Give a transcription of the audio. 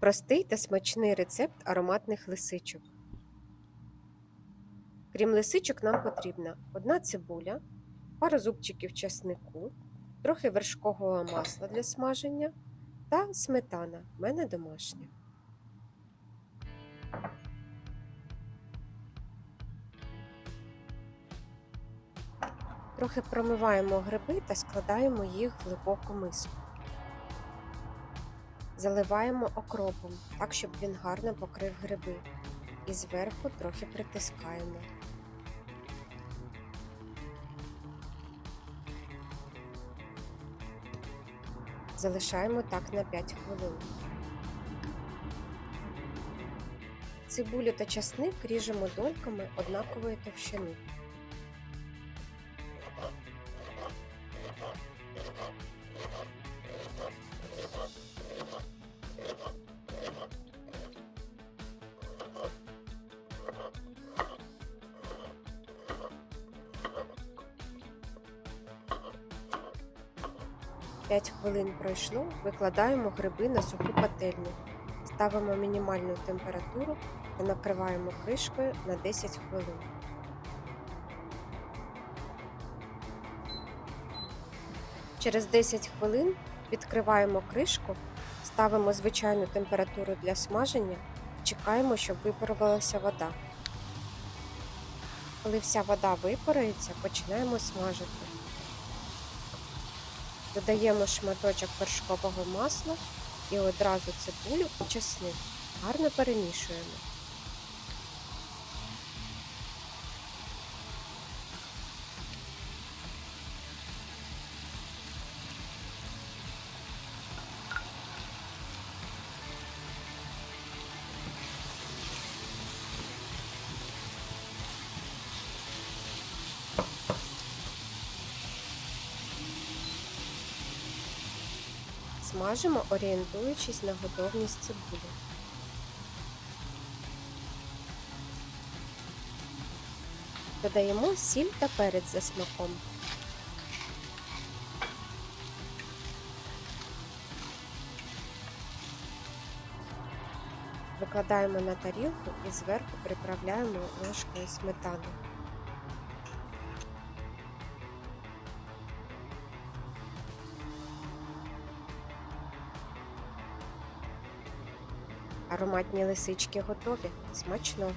Простий та смачний рецепт ароматних лисичок. Крім лисичок, нам потрібна одна цибуля, пара зубчиків часнику, трохи вершкового масла для смаження та сметана. В мене домашня. Трохи промиваємо гриби та складаємо їх в глибоку миску. Заливаємо окропом, так, щоб він гарно покрив гриби. І зверху трохи притискаємо. Залишаємо так на 5 хвилин. Цибулю та часник ріжемо дольками однакової товщини. П'ять хвилин пройшло, викладаємо гриби на суху пательню, ставимо мінімальну температуру та накриваємо кришкою на 10 хвилин. Через 10 хвилин відкриваємо кришку, ставимо звичайну температуру для смаження чекаємо, щоб випарувалася вода. Коли вся вода випарується, починаємо смажити. Додаємо шматочок вершкового масла і одразу цибулю і чесник. Гарно перемішуємо. Смажимо, орієнтуючись на готовність цибулі. Додаємо сіль та перець за смаком. Викладаємо на тарілку і зверху приправляємо ложкою сметани. Ароматні лисички готові. Смачного!